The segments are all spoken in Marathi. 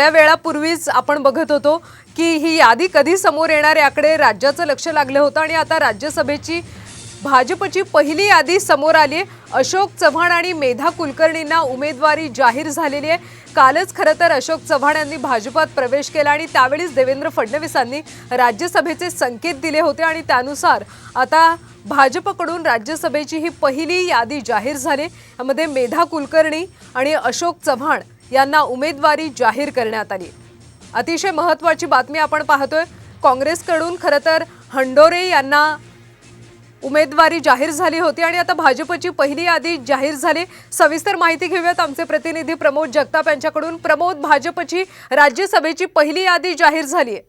थोड्या वेळापूर्वीच आपण बघत होतो की ही यादी कधी समोर येणार याकडे राज्याचं लक्ष लागलं होतं आणि आता राज्यसभेची भाजपची पहिली यादी समोर आली आहे. अशोक चव्हाण आणि मेधा कुलकर्णींना उमेदवारी जाहीर झालेली आहे. कालच खरं तर अशोक चव्हाण यांनी भाजपात प्रवेश केला आणि त्यावेळीच देवेंद्र फडणवीसांनी राज्यसभेचे संकेत दिले होते आणि त्यानुसार आता भाजपकडून राज्यसभेची ही पहिली यादी जाहीर झाली यामध्ये मेधा कुलकर्णी आणि अशोक चव्हाण यांना उमेदवारी जाहीर करण्यात आली. अतिशय महत्त्वाची बातमी आपण पाहतोय. काँग्रेसकडून खरं तर हंडोरे यांना उमेदवारी जाहीर झाली होती आणि आता भाजपची पहिली यादी जाहीर झाली. सविस्तर माहिती घेऊयात आमचे प्रतिनिधी प्रमोद जगताप यांच्याकडून. प्रमोद भाजपची राज्यसभेची पहिली यादी जाहीर झाली आहे.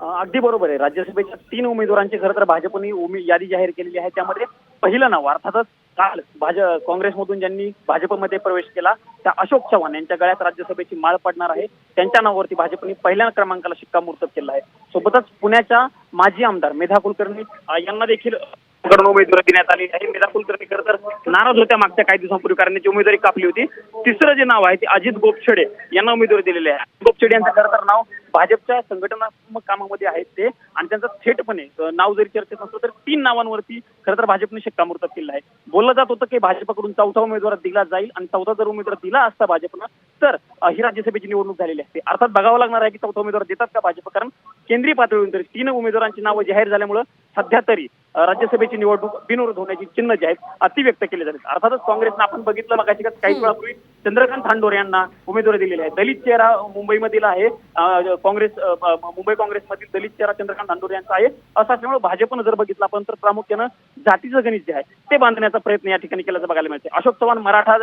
अगदी बरोबर आहे. राज्यसभेच्या तीन उमेदवारांची खरं तर भाजपने उमे यादी जाहीर केलेली आहे. त्यामध्ये पहिलं नाव अर्थातच काल भाज काँग्रेसमधून ज्यांनी भाजपमध्ये प्रवेश केला त्या अशोक चव्हाण यांच्या गळ्यात राज्यसभेची माळ पडणार आहे. त्यांच्या नावावरती भाजपने पहिल्या क्रमांकाला शिक्कामोर्तब केला आहे. सोबतच पुण्याच्या माजी आमदार मेधा कुलकर्णी यांना देखील उमेदवारी देण्यात आली आहे. मेधा कुलकर्णी खरं तर नाराज होत्या मागच्या काही दिवसांपूर्वी कारण त्यांची उमेदवारी कापली होती. तिसरं जे नाव आहे ते अजित गोपछडे यांना उमेदवारी दिलेली आहे. गोपछडे यांचं खरं तर नाव भाजपच्या संघटनात्मक कामामध्ये आहेत ते. आणि त्यांचं थेटपणे नाव जरी चर्चेत नसलं तर तीन नावांवरती खरं तर भाजपने शिक्कामोर्तब केलं आहे. बोललं जात होतं की भाजपकडून चौथा उमेदवार दिला जाईल आणि चौथा जर उमेदवार दिला असता भाजपनं तर ही राज्यसभेची निवडणूक झालेली असते. अर्थात बघावं लागणार आहे की चौथा उमेदवार देतात का भाजप? कारण केंद्रीय पातळीवरून तरी तीन उमेदवारांची नावं जाहीर झाल्यामुळं सध्या तरी राज्यसभेची निवडणूक बिनविरोध होण्याची चिन्ह जे आहेत अतिव्यक्त केले झाले अर्थातच काँग्रेसनं आपण बघितलं मग काही वेळापूर्वी चंद्रकांत हांडोरे यांना उमेदवारी दिलेली आहे. दलित चेहरा मुंबईमधील आहे काँग्रेस मुंबई काँग्रेसमधील दलित चेहरा चंद्रकांत हांडोरे यांचा आहे. असं असल्यामुळे भाजपनं जर बघितलं आपण तर प्रामुख्यानं जातीचं गणित जे आहे ते बांधण्याचा प्रयत्न या ठिकाणी केल्याचं बघायला मिळते अशोक चव्हाण मराठा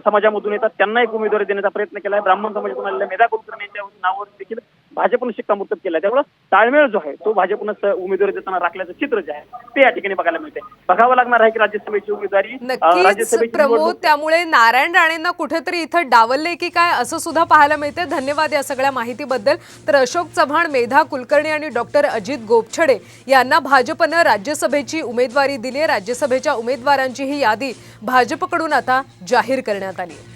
समाजामधून येतात त्यांना एक उमेदवारी देण्याचा प्रयत्न केला आहे ब्राह्मण समाजातून आलेल्या मेधा कुलकर्णी यांच्या नावावर देखील भाजपनं शिक्कामोर्तब केला. त्यामुळे ताळमेळ जो आहे तो भाजपनं उमेदवारी देताना राखल्याचं चित्र जे आहे ते या ठिकाणी बघायला मिळते बघावं लागणार आहे की राज्यसभेची उमेदवारी. राज्यसभेची प्रमोद त्यामुळे नारायण राणेंना कुठेतरी इथं डावलले की काय असं सुद्धा पाहायला मिळते धन्यवाद या सगळ्या माहितीबद्दल. तर अशोक चव्हाण मेधा कुलकर्णी आणि डॉक्टर अजित गोपछडे यांना भाजपनं राज्यसभेची उमेदवारी दिली आहे. राज्यसभेच्या उमेदवारांची ही यादी भाजपकडून आता जाहीर करण्यात आली आहे.